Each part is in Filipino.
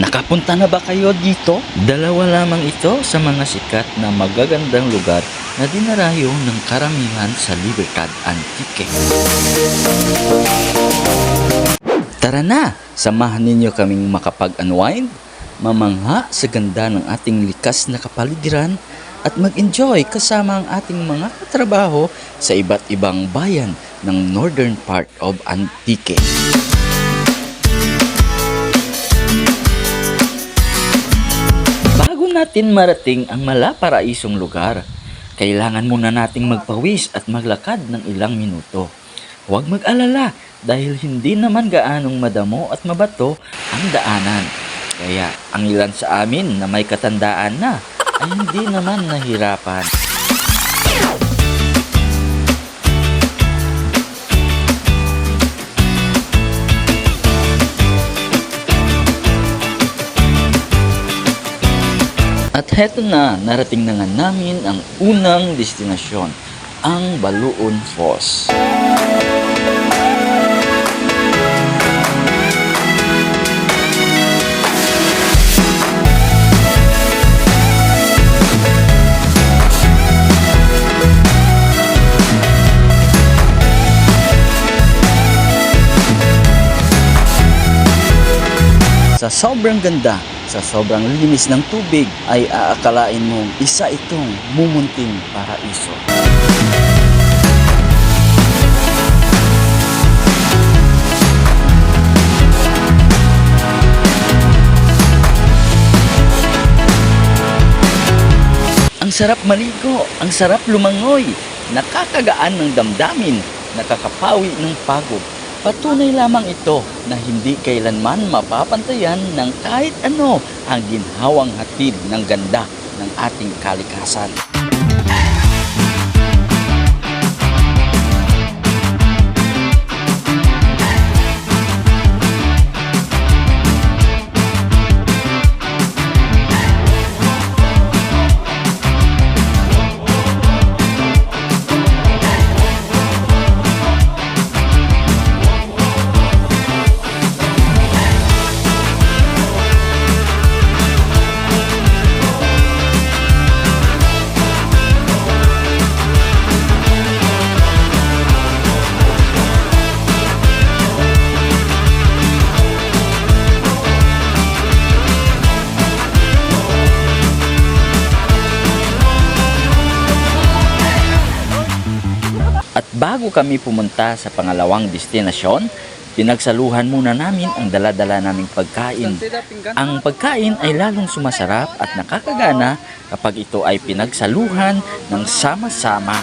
Nakapunta na ba kayo dito? Dalawa lamang ito sa mga sikat na magagandang lugar na dinarayo ng karamihan sa Libertad Antique. Tara na! Samahan ninyo kaming makapag-unwind, mamangha sa ganda ng ating likas na kapaligiran at mag-enjoy kasama ang ating mga katrabaho sa iba't ibang bayan ng northern part of Antique. Natin marating ang malaparaisong lugar, kailangan muna nating magpawis at maglakad ng ilang minuto. Huwag mag-alala dahil hindi naman gaanong madamo at mabato ang daanan. Kaya ang ilan sa amin na may katandaan na ay hindi naman nahirapan. Heto na, narating na nga namin ang unang destinasyon, ang Baluon Falls. Sa sobrang ganda, sa sobrang linis ng tubig, ay aakalain mong isa itong mumunting paraiso. Ang sarap maligo, ang sarap lumangoy, nakakagaan ng damdamin, nakakapawi ng pagod. Patunay lamang ito na hindi kailanman mapapantayan ng kahit ano ang ginhawang hatid ng ganda ng ating kalikasan. Bago kami pumunta sa pangalawang destinasyon, pinagsaluhan muna namin ang daladala naming pagkain. Ang pagkain ay lalong sumasarap at nakakagana kapag ito ay pinagsaluhan ng sama-sama.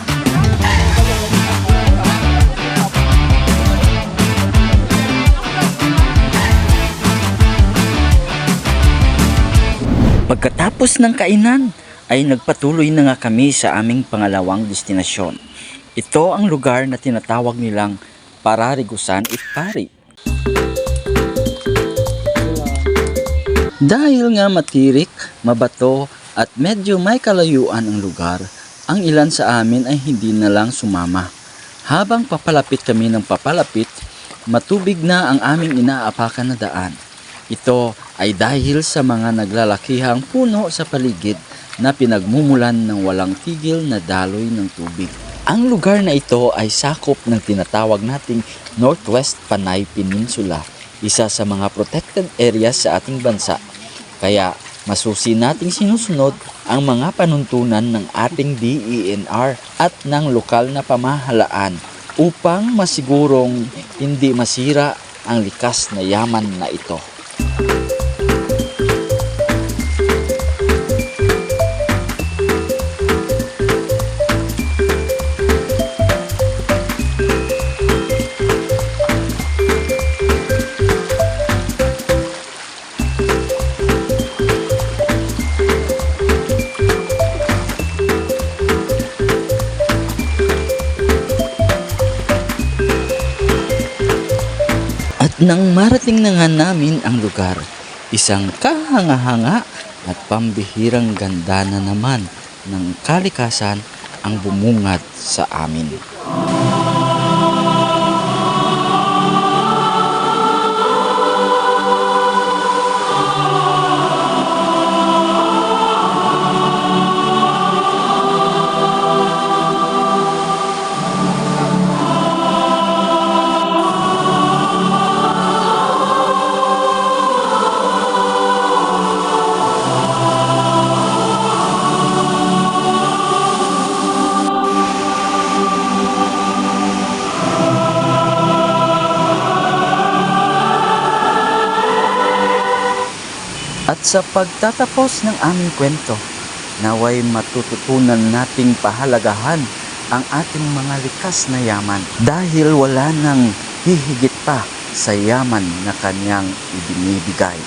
Pagkatapos ng kainan, ay nagpatuloy na nga kami sa aming pangalawang destinasyon. Ito ang lugar na tinatawag nilang Pararigusan Ipari. Dahil nga matirik, mabato at medyo may kalayuan ang lugar, ang ilan sa amin ay hindi na lang sumama. Habang papalapit kami ng papalapit, matubig na ang aming inaapakan na daan. Ito ay dahil sa mga naglalakihang puno sa paligid na pinagmumulan ng walang tigil na daloy ng tubig. Ang lugar na ito ay sakop ng tinatawag nating Northwest Panay Peninsula, isa sa mga protected areas sa ating bansa. Kaya masusi nating sinusunod ang mga panuntunan ng ating DENR at ng lokal na pamahalaan upang masigurong hindi masira ang likas na yaman na ito. Nang marating na nga namin ang lugar, isang kahanga-hanga at pambihirang ganda na naman ng kalikasan ang bumungad sa amin. At sa pagtatapos ng aming kwento, naway matututunan nating pahalagahan ang ating mga likas na yaman dahil wala nang hihigit pa sa yaman na kanyang ibinibigay.